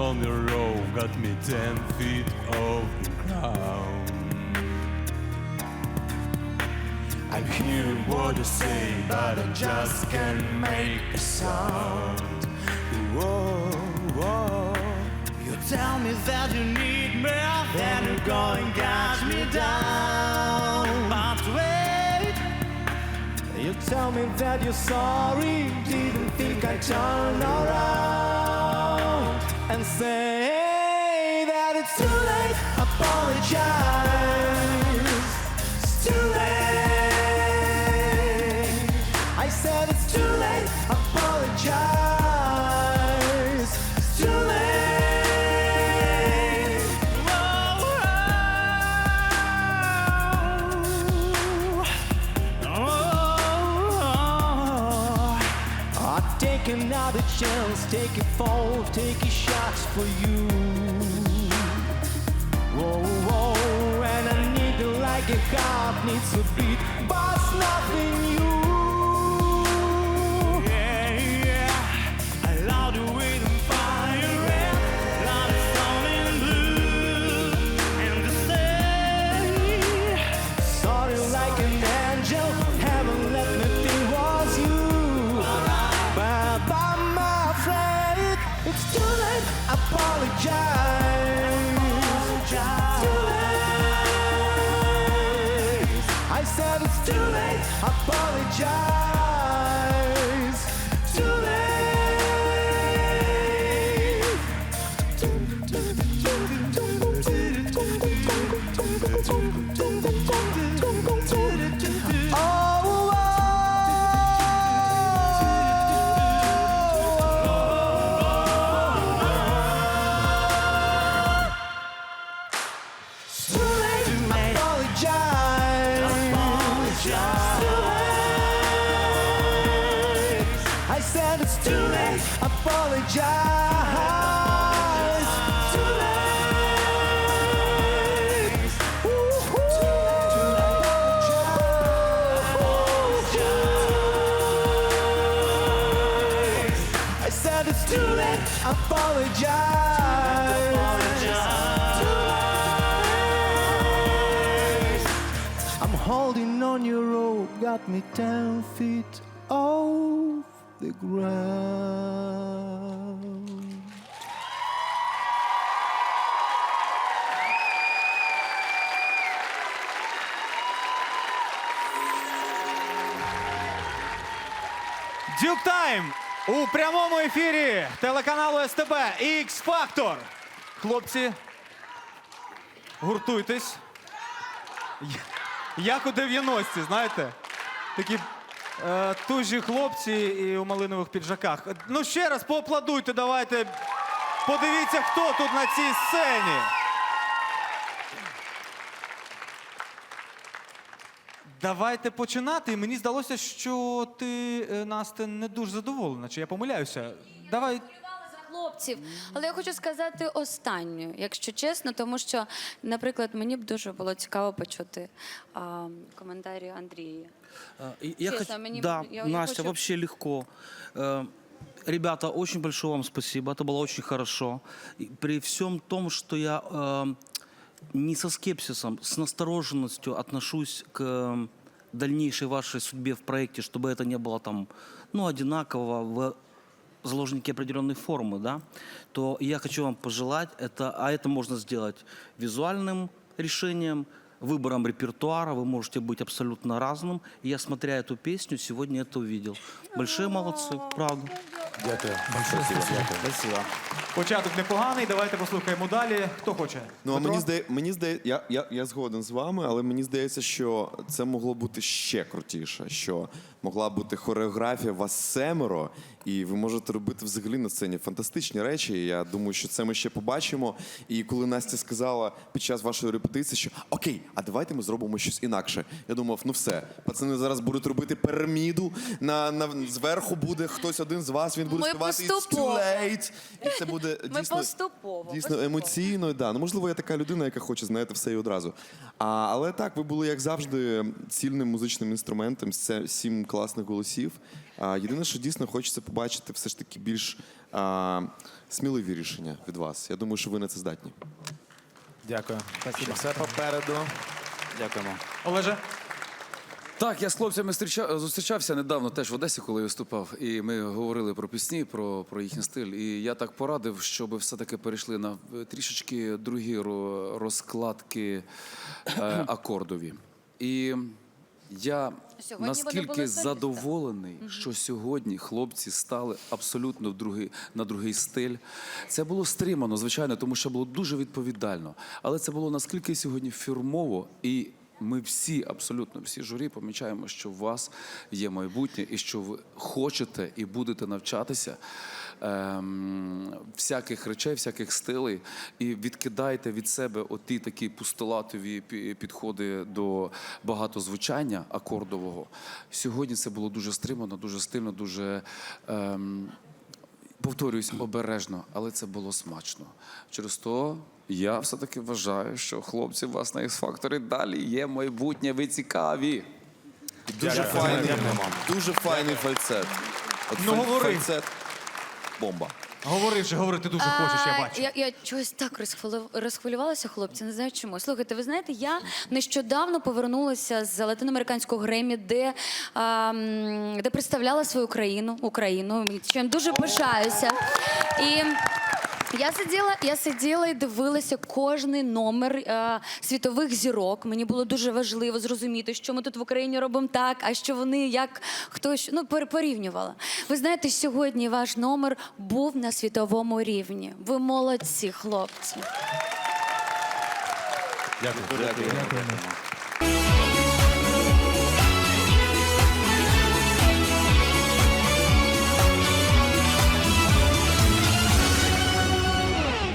on the rope, got me ten feet off the ground. I'm hearing what you say, but I just can't make a sound. Whoa, whoa. You tell me that you need me, then you go and got me down. But wait, you tell me that you're sorry, didn't think I turned around and say that it's too late. Apologize, another chance, take it fall, take it shots for you. Whoa, whoa, and I need you like a heart needs a beat, but nothing new. Too late. Too late. I said it's too late. Apologize. I'm holding on your rope, got me ten feet off the ground. Дюк Тайм у прямому ефірі телеканалу СТБ X Factor. Хлопці, гуртуйтесь. Як у 90-ті, знаєте? Такі е, тужі хлопці і у малинових піджаках. Ну ще раз поаплодуйте, давайте. Подивіться, хто тут на цій сцені. Давайте починати. Мені здалося, що ти, е, Насте, не дуже задоволена. Чи я помиляюся? Давай. Вболівала за хлопців. Але я хочу сказати останню, якщо чесно, тому що, наприклад, мені б дуже було цікаво почути а, коментарі Андрія. А, и Я Честно, хот- мне- Да, я- я Настя, хочу- вообще легко. Э, Ребята, очень большое вам спасибо. Это было очень хорошо. И при всем том, что я э, не со скепсисом, с настороженностью отношусь к э, дальнейшей вашей судьбе в проекте, чтобы это не было там, ну, одинаково в заложники определенной формы, да, то я хочу вам пожелать это, а это можно сделать визуальным решением, выбором репертуара, вы можете быть абсолютно разным. И я, смотря эту песню, сегодня это увидел. Большие молодцы, правда. Дякую. Спасибо. Спасибо. Початок непоганий. Давайте послухаємо далі. Хто хоче? Ну, а Петро? мені здає, мені здає, я, я, я згоден з вами, але мені здається, що це могло бути ще крутіше. Що могла бути хореографія вас семеро, і ви можете робити взагалі на сцені фантастичні речі. Я думаю, що це ми ще побачимо. І коли Настя сказала під час вашої репетиції, що окей, а давайте ми зробимо щось інакше. Я думав, ну все, пацани зараз будуть робити піраміду. На, на зверху буде хтось один з вас. Він буде Ми співати «It's поступово. too late», і це буде Ми дійсно, поступово, дійсно поступово. емоційно. Да. Ну, можливо, я така людина, яка хоче знаєте все і одразу. А, але так, ви були, як завжди, цільним музичним інструментом, це сім класних голосів. Єдине, що дійсно хочеться побачити все ж таки більш а, сміливі рішення від вас. Я думаю, що ви на це здатні. Дякую. Все попереду. Дякуємо. Олеже? Так, я з хлопцями зустрічався недавно теж в Одесі, коли виступав, і ми говорили про пісні, про, про їхній стиль. І я так порадив, щоб все-таки перейшли на е, трішечки другі розкладки е, акордові. І я Сьогодні наскільки задоволений, задоволений, що сьогодні хлопці стали абсолютно в другий, на другий стиль. Це було стримано, звичайно, тому що було дуже відповідально. Але це було наскільки сьогодні фірмово і. Ми всі, абсолютно всі журі, помічаємо, що у вас є майбутнє, і що ви хочете і будете навчатися ем, всяких речей, всяких стилей, і відкидайте від себе оті такі пустолатові підходи до багатозвучання акордового. Сьогодні це було дуже стримано, дуже стильно, дуже. Ем, Повторююсь обережно, але це було смачно. Через то я все-таки вважаю, що хлопці у вас на X-Factor далі є майбутнє, ви цікаві. Дуже файний, дуже файний фальцет. От Ну, фаль- говори. Фальцет бомба. Говори вже, говори, ти дуже хочеш, я бачу. Я, я чогось так розхвилив- розхвилювалася, хлопці, не знаю чому. Слухайте, ви знаєте, я нещодавно повернулася з латиноамериканського Гремі, де, а, м, де представляла свою країну, Україну, чим дуже пишаюся. І я сиділа, я сиділа і дивилася кожний номер е, світових зірок. Мені було дуже важливо зрозуміти, що ми тут в Україні робимо так, а що вони як хто що ну порівнювала. Ви знаєте, сьогодні ваш номер був на світовому рівні. Ви молодці, хлопці. Дякую. Дякую.